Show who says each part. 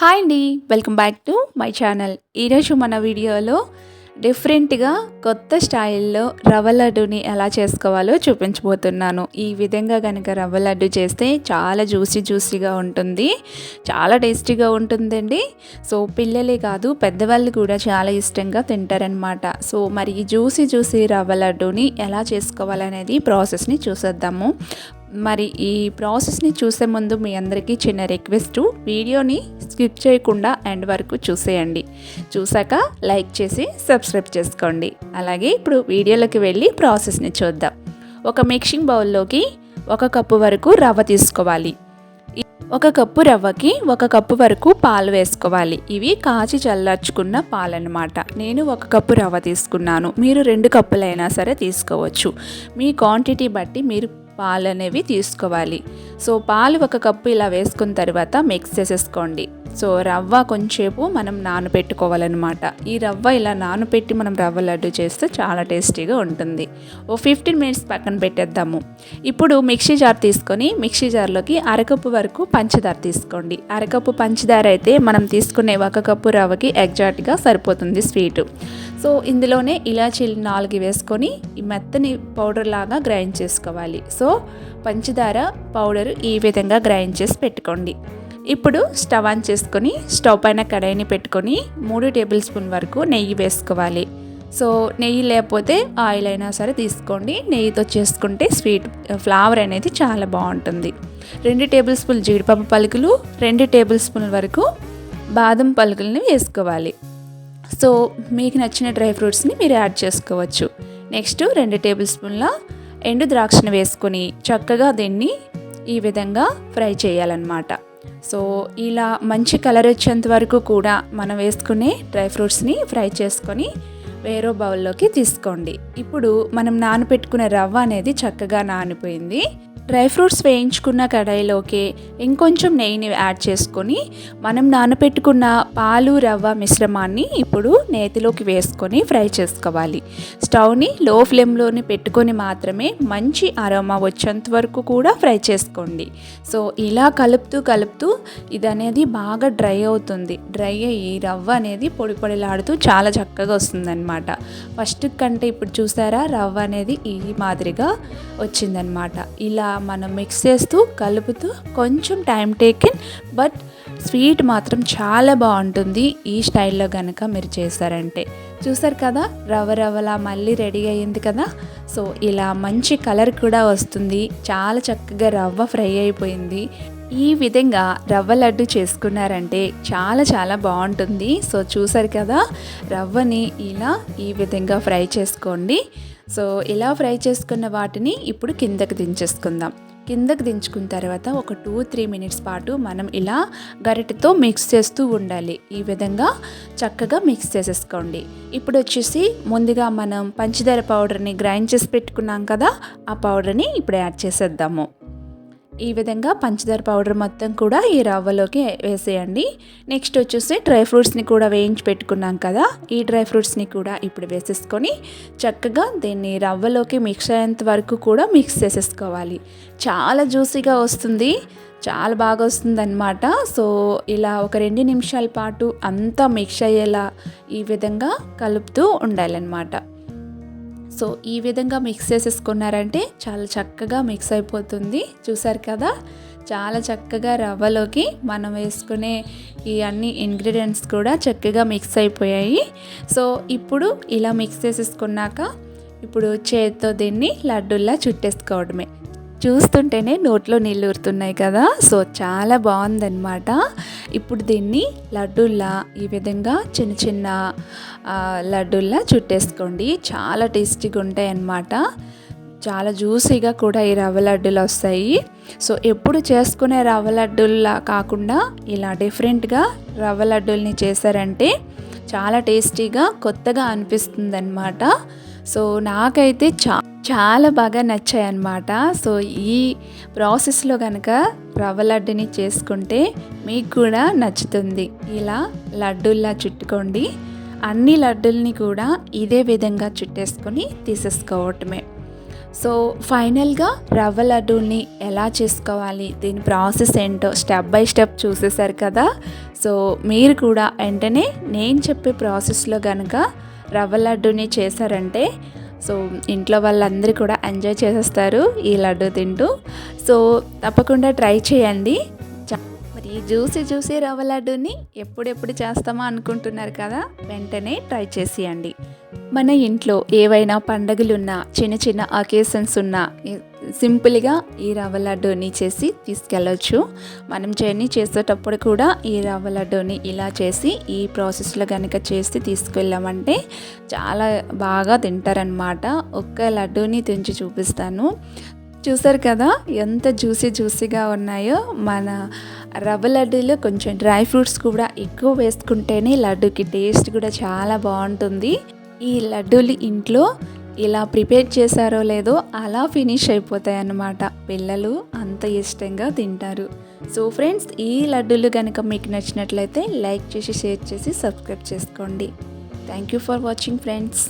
Speaker 1: Hi అండి welcome back to my channel. ఈరోజు మన వీడియోలో డిఫరెంట్గా కొత్త స్టైల్లో రవ్వ లడ్డుని ఎలా చేసుకోవాలో చూపించబోతున్నాను. ఈ విధంగా కనుక రవ్వ లడ్డు చేస్తే చాలా జ్యూసీ జ్యూసీగా ఉంటుంది చాలా టేస్టీగా ఉంటుందండి. సో పిల్లలే కాదు పెద్దవాళ్ళు కూడా చాలా ఇష్టంగా తింటారనమాట సో మరి ఈ జ్యూసీ జ్యూసీ రవ్వ లడ్డుని ఎలా చేసుకోవాలనేది ప్రాసెస్ని చూసేద్దాము. మరి ఈ ప్రాసెస్ని చూసే ముందు మీ అందరికీ చిన్న రిక్వెస్ట్. వీడియోని స్కిప్ చేయకుండా ఎండ్ వరకు చూసేయండి. చూసాక లైక్ చేసి సబ్స్క్రైబ్ చేసుకోండి. అలాగే ఇప్పుడు వీడియోలోకి వెళ్ళి ప్రాసెస్ని చూద్దాం. ఒక మిక్సింగ్ బౌల్లోకి ఒక కప్పు వరకు రవ్వ తీసుకోవాలి. ఒక కప్పు రవ్వకి ఒక కప్పు వరకు పాలు వేసుకోవాలి. ఇవి కాచి చల్లార్చుకున్న పాలన్నమాట. నేను ఒక కప్పు రవ్వ తీసుకున్నాను. మీరు రెండు కప్పులైనా సరే తీసుకోవచ్చు. మీ క్వాంటిటీ బట్టి మీరు పాలు అనేవి తీసుకోవాలి. సో పాలు ఒక కప్పు ఇలా వేసుకున్న తర్వాత మిక్స్ చేసేసుకోండి. సో రవ్వ కొంచెంసేపు మనం నానబెట్టుకోవాలన్నమాట ఈ రవ్వ ఇలా నానబెట్టి మనం రవ్వ లడ్డు చేస్తే చాలా టేస్టీగా ఉంటుంది. ఓ ఫిఫ్టీన్ మినిట్స్ పక్కన పెట్టేద్దాము. ఇప్పుడు మిక్సీ జార్ తీసుకొని మిక్సీ జార్లోకి అరకప్పు వరకు పంచదార తీసుకోండి. అరకప్పు పంచదార అయితే మనం తీసుకునే ఒక కప్పు రవ్వకి ఎగ్జాక్ట్గా సరిపోతుంది స్వీటు. సో ఇందులోనే ఇలాచీలు నాలుగు వేసుకొని ఈ మెత్తని పౌడర్ లాగా గ్రైండ్ చేసుకోవాలి. సో పంచదార పౌడర్ ఈ విధంగా గ్రైండ్ చేసి పెట్టుకోండి. ఇప్పుడు స్టవ్ ఆన్ చేసుకొని స్టవ్ పైన కడాయిని పెట్టుకొని మూడు టేబుల్ స్పూన్ వరకు నెయ్యి వేసుకోవాలి. సో నెయ్యి లేకపోతే ఆయిల్ అయినా సరే తీసుకోండి. నెయ్యితో చేసుకుంటే స్వీట్ ఫ్లేవర్ అనేది చాలా బాగుంటుంది. రెండు టేబుల్ స్పూన్ జీడిపప్పు పలుకులు రెండు టేబుల్ స్పూన్ వరకు బాదం పలుకుల్ని వేసుకోవాలి. సో మీకు నచ్చిన డ్రై ఫ్రూట్స్ని మీరు యాడ్ చేసుకోవచ్చు. నెక్స్ట్ రెండు టేబుల్ స్పూన్ల ఎండు ద్రాక్షను వేసుకొని చక్కగా దీన్ని ఈ విధంగా ఫ్రై చేయాలన్నమాట. సో ఇలా మంచి కలర్ వచ్చేంత వరకు కూడా మనం వేసుకునే డ్రై ఫ్రూట్స్ని ఫ్రై చేసుకొని వేరే బౌల్లోకి తీసుకోండి. ఇప్పుడు మనం నానపెట్టుకునే రవ్వ అనేది చక్కగా నానిపోయింది. డ్రై ఫ్రూట్స్ వేయించుకున్న కడాయిలోకి ఇంకొంచెం నెయ్యిని యాడ్ చేసుకొని మనం నానపెట్టుకున్న పాలు రవ్వ మిశ్రమాన్ని ఇప్పుడు నేతిలోకి వేసుకొని ఫ్రై చేసుకోవాలి. స్టవ్ని లో ఫ్లేమ్లోని పెట్టుకొని మాత్రమే మంచి అరోమా వచ్చేంత వరకు కూడా ఫ్రై చేసుకోండి. సో ఇలా కలుపుతూ కలుపుతూ ఇది అనేది బాగా డ్రై అవుతుంది. డ్రై అయ్యి రవ్వ అనేది పొడి పొడిలాడుతూ చాలా చక్కగా వస్తుందన్నమాట. ఫస్ట్ కంటే ఇప్పుడు చూసారా? రవ్వ అనేది ఈ మాదిరిగా వచ్చిందనమాట ఇలా మనం మిక్స్ చేస్తూ కలుపుతూ కొంచెం టైం టేకిన్ బట్ స్వీట్ మాత్రం చాలా బాగుంటుంది ఈ స్టైల్లో కనుక మీరు చేశారంటే. చూసారు కదా రవ్వ రవ్వలా మళ్ళీ రెడీ అయ్యింది కదా? సో ఇలా మంచి కలర్ కూడా వస్తుంది. చాలా చక్కగా రవ్వ ఫ్రై అయిపోయింది. ఈ విధంగా రవ్వ లడ్డు చేసుకున్నారంటే చాలా చాలా బాగుంటుంది. సో చూసారు కదా రవ్వని ఇలా ఈ విధంగా ఫ్రై చేసుకోండి. సో ఇలా ఫ్రై చేసుకున్న వాటిని ఇప్పుడు కిందకి దించేసుకుందాం. కిందకు దించుకున్న తర్వాత ఒక టూ త్రీ మినిట్స్ పాటు మనం ఇలా గరిటెతో మిక్స్ చేస్తూ ఉండాలి. ఈ విధంగా చక్కగా మిక్స్ చేసేసుకోండి. ఇప్పుడు వచ్చేసి ముందుగా మనం పంచదార పౌడర్ని గ్రైండ్ చేసి పెట్టుకున్నాం కదా ఆ పౌడర్ని ఇప్పుడు యాడ్ చేసేద్దాము. ఈ విధంగా పంచదార పౌడర్ మొత్తం కూడా ఈ రవ్వలోకి వేసేయండి. నెక్స్ట్ వచ్చేసి డ్రై ఫ్రూట్స్ని కూడా వేయించి పెట్టుకున్నాం కదా ఈ డ్రై ఫ్రూట్స్ని కూడా ఇప్పుడు వేసేసుకొని చక్కగా దీన్ని రవ్వలోకి మిక్స్ అయ్యేంత వరకు కూడా మిక్స్ చేసేసుకోవాలి. చాలా జ్యూసీగా వస్తుంది చాలా బాగా వస్తుందన్నమాట. సో ఇలా ఒక రెండు నిమిషాల పాటు అంతా మిక్స్ అయ్యేలా ఈ విధంగా కలుపుతూ ఉండాలన్నమాట. సో ఈ విధంగా మిక్స్ చేసేసుకున్నారంటే చాలా చక్కగా మిక్స్ అయిపోతుంది. చూసారు కదా? చాలా చక్కగా రవ్వలోకి మనం వేసుకునే ఈ అన్ని ఇంగ్రీడియంట్స్ కూడా చక్కగా మిక్స్ అయిపోయాయి. సో ఇప్పుడు ఇలా మిక్స్ చేసేసుకున్నాక ఇప్పుడు చేతితో దీన్ని లడ్డుల్లా చుట్టేసుకోవడమే. చూస్తుంటేనే నోట్లో నీళ్ళు ఊరుతున్నాయి కదా. సో చాలా బాగుందన్నమాట. ఇప్పుడు దీన్ని లడ్డూల్లా ఈ విధంగా చిన్న చిన్న లడ్డూల్లా చుట్టేసుకోండి. చాలా టేస్టీగా ఉంటాయి అన్నమాట చాలా జ్యూసీగా కూడా ఈ రవ్వ లడ్డూలు వస్తాయి. సో ఎప్పుడు చేసుకునే రవ్వ లడ్డూల్లా కాకుండా ఇలా డిఫరెంట్గా రవ్వ లడ్డూల్ని చేశారంటే చాలా టేస్టీగా కొత్తగా అనిపిస్తుంది అనమాట సో నాకైతే చా చాలా బాగా నచ్చాయి అన్నమాట సో ఈ ప్రాసెస్లో కనుక రవ్వ లడ్డుని చేసుకుంటే మీకు కూడా నచ్చుతుంది. ఇలా లడ్డూల్లా చుట్టుకోండి. అన్ని లడ్డుల్ని కూడా ఇదే విధంగా చుట్టేసుకొని తీసేసుకోవటమే. సో ఫైనల్గా రవ్వ లడ్డుని ఎలా చేసుకోవాలి? దీని ప్రాసెస్ ఏంటో స్టెప్ బై స్టెప్ చూసేసారు కదా? సో మీరు కూడా వెంటనే నేను చెప్పే ప్రాసెస్లో కనుక రవ్వ లడ్డూని చేశారంటే సో ఇంట్లో వాళ్ళందరూ కూడా ఎంజాయ్ చేసేస్తారు ఈ లడ్డు తింటూ. సో తప్పకుండా ట్రై చేయండి. మరి ఈ జ్యూసీ జ్యూసీ రవ్వ లడ్డూని ఎప్పుడెప్పుడు చేస్తామా అనుకుంటున్నారు కదా వెంటనే ట్రై చేసేయండి. మన ఇంట్లో ఏవైనా పండగలున్నా చిన్న చిన్న అకేషన్స్ ఉన్నా సింపుల్గా ఈ రవ్వ లడ్డూని చేసి తీసుకెళ్ళొచ్చు. మనం జర్నీ చేసేటప్పుడు కూడా ఈ రవ్వ లడ్డూని ఇలా చేసి ఈ ప్రాసెస్లో కనుక చేసి తీసుకెళ్ళామంటే చాలా బాగా తింటారనమాట ఒక్క లడ్డూని తెంచి చూపిస్తాను. చూసారు కదా ఎంత జ్యూసీ జ్యూసీగా ఉన్నాయో. మన రవ్వ లడ్డూలో కొంచెం డ్రై ఫ్రూట్స్ కూడా ఎక్కువ వేసుకుంటేనే లడ్డూకి టేస్ట్ కూడా చాలా బాగుంటుంది. ఈ లడ్డూలు ఇంట్లో ఇలా ప్రిపేర్ చేశారో లేదో అలా ఫినిష్ అయిపోతాయి అన్నమాట. పిల్లలు అంత ఇష్టంగా తింటారు. సో ఫ్రెండ్స్ ఈ లడ్డూలు కనుక మీకు నచ్చినట్లయితే లైక్ చేసి షేర్ చేసి సబ్స్క్రైబ్ చేసుకోండి. Thank you for watching friends.